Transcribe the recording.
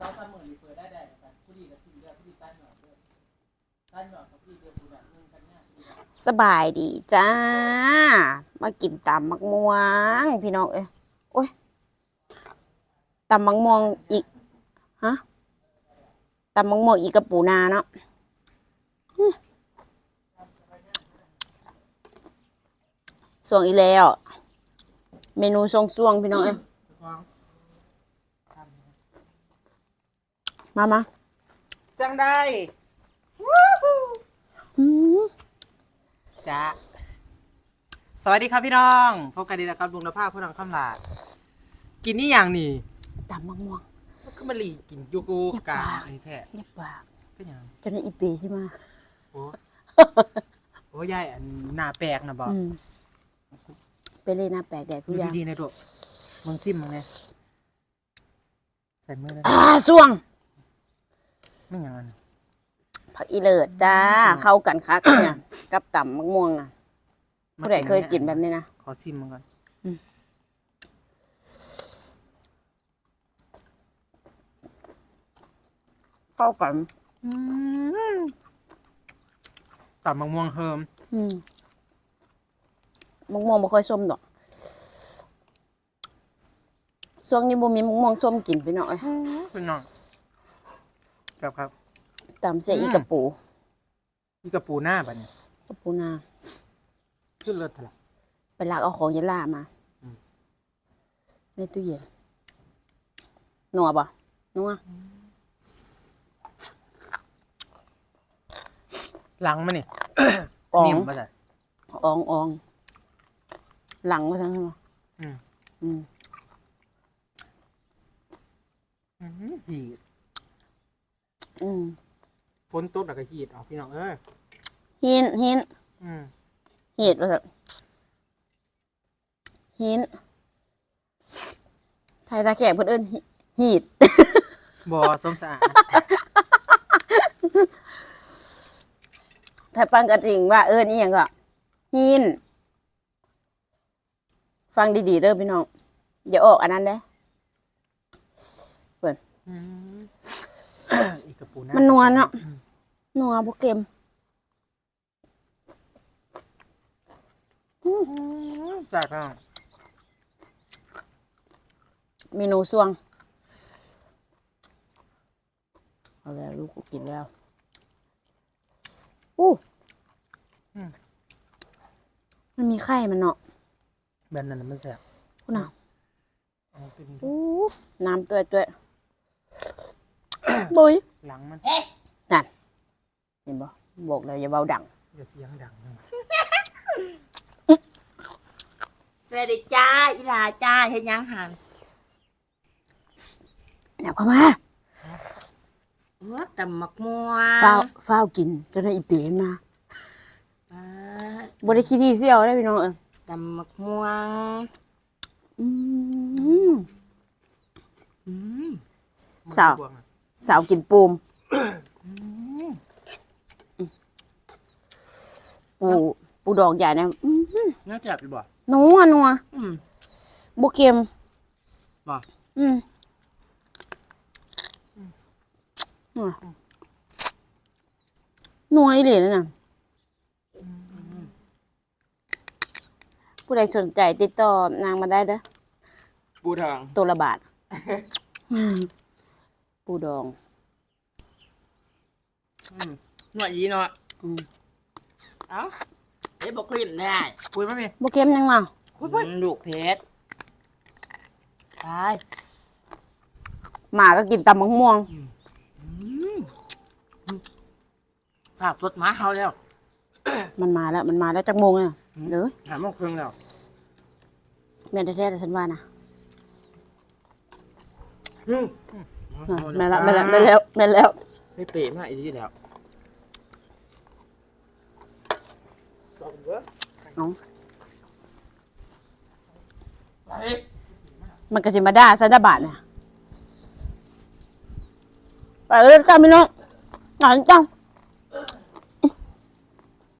สองสามหมื่นนี่เปิดได้ได้กันผู้ดีกับทีมเดียวผู้ดีตั้นหน่อยด้อตั้นหน่อยกับผู้ดีเดียวผู้แบบหนึ่งกันเนี่ยสบายดีจ้า มากินตำมักม่วง พี่น้องเอ้ยโอ้ยตำมักม่วงอีกฮะตำมักม่วงอีกกระปูนาเนาะส่วงอีแล้ว เมนูส่วงๆพี่น้องเอ้ย ฟ้อง มามาจังได้อืมจ้าสวัสดีครับพี่น้องพบกันดีนะครับลุงนภาพผู้นังข้ามลาด กินนี่อย่างนี่ตำมักม่วงมันก็มาลีกินยูกูกาอันนี้แท้เยับปากเป็นหยังจนได้อีเปใช่ไหมโอ้โอ้ยายอันหน้าแปลกนะบอกอืมไปเลยหน้าแปลกแดดดูทุกอย่างดีๆนะดูมึงซิมมึงเนี่ยใส่มือเลยอ่าส่วง ไม่อย่างนั้นผักอีเลิศจ้า เข้ากันคักเนี่ย กับตำมะม่วงนะผู้ใดเคยกินแบบนี้นะ ขอซิมมึงก่อนเข้ากันตับมะม่วงเฮิมอืมมะม่วงบ่ค่อยส้มดอกช่วงนี้บ่มีมะม่วงส้มกินไปหน่อยพี่น้อง ครับครับตำเสียอีกระปูนี่กระปูหน้าปะเนี่ยกระปูนา ขึ้นเลือดถลักไปลักเอาของยะล่ามา อืม ในตู้เย็นนัวบ่นัวหลังมันนี่อองนิ่มมาใส่อองออง หลังมาทั้งนั้นบ่อืม อืม อื้อหือหีด อืมฝนตกแล้วก็หีดออกพี่น้องเอ้ยหินหินอืมเหตุว่าซั่นหินไทยตาแขกเพิ่นเอิ้นหิหีดบอสมสะอาด ถ้าปังกระดิ่งว่าเอิ้นอีหยังก็หิน ฟังดีๆเด้อพี่น้อง อย่าออกอันนั้นเด้อืม อีกกระปูหน้ามันนัวเนาะนัวบ่เค็มจากอะเมนูส่วง เอาแล้วลูกกูกินแล้ว อู้มันมีไข่มันเนาะแบบนั้นน่ะมันแสบคุณน่ะเอาเป็นอู้น้ำตัวตัว บุยหลังมันนั่นเห็นบ่บอกแล้วอย่าเบาดังอย่าเสียงดังนะสวัสดีจ้าอีหลาจ้าเฮ็ดหยังหันแนวเข้ามาว่าตำมักม่วงฟ้าวฟ้าวกินจนได้อีเปลี่ยนมาอ่าบ่ได้คิดที่เที่ยวได้พี่น้องเออตำมักม่วงอืมอืมสาวบวงอะ สาวกินปูมปูปูดอกใหญ่นะอื้อหือน่าจับไปบ่นัวนัวอืมบ่เค็มบ่อืมนัวนัวอีหลีนั่นน่ะผู้ใดสนใจติดต่อนางมาได้เด้อปูทางตัวละบาท ปูดองอืมหนวดยีเนาะอืมเอ้าเดี๋ยวบอกคลินได้ปุยไหมพี่บ่เค็มยังมาอืมลูกเพชรตายหมาก็กินตำมะม่วง ฝากรถม้าเขาแล้วมันมาแล้ว มันมาแล้วจักโมงเนี่ยเด้อหาโมงครึ่งแล้วแม่นแท้ๆแต่ฉันว่านะอืม อะแม่นละแม่นละแม่นแล้วแม่นแล้วไม่เป๋มากอีกแล้วเอามันก็สิมาด่าซะดาบาทเนี่ยไปเอ้ยตามพี่น้องหลังจัง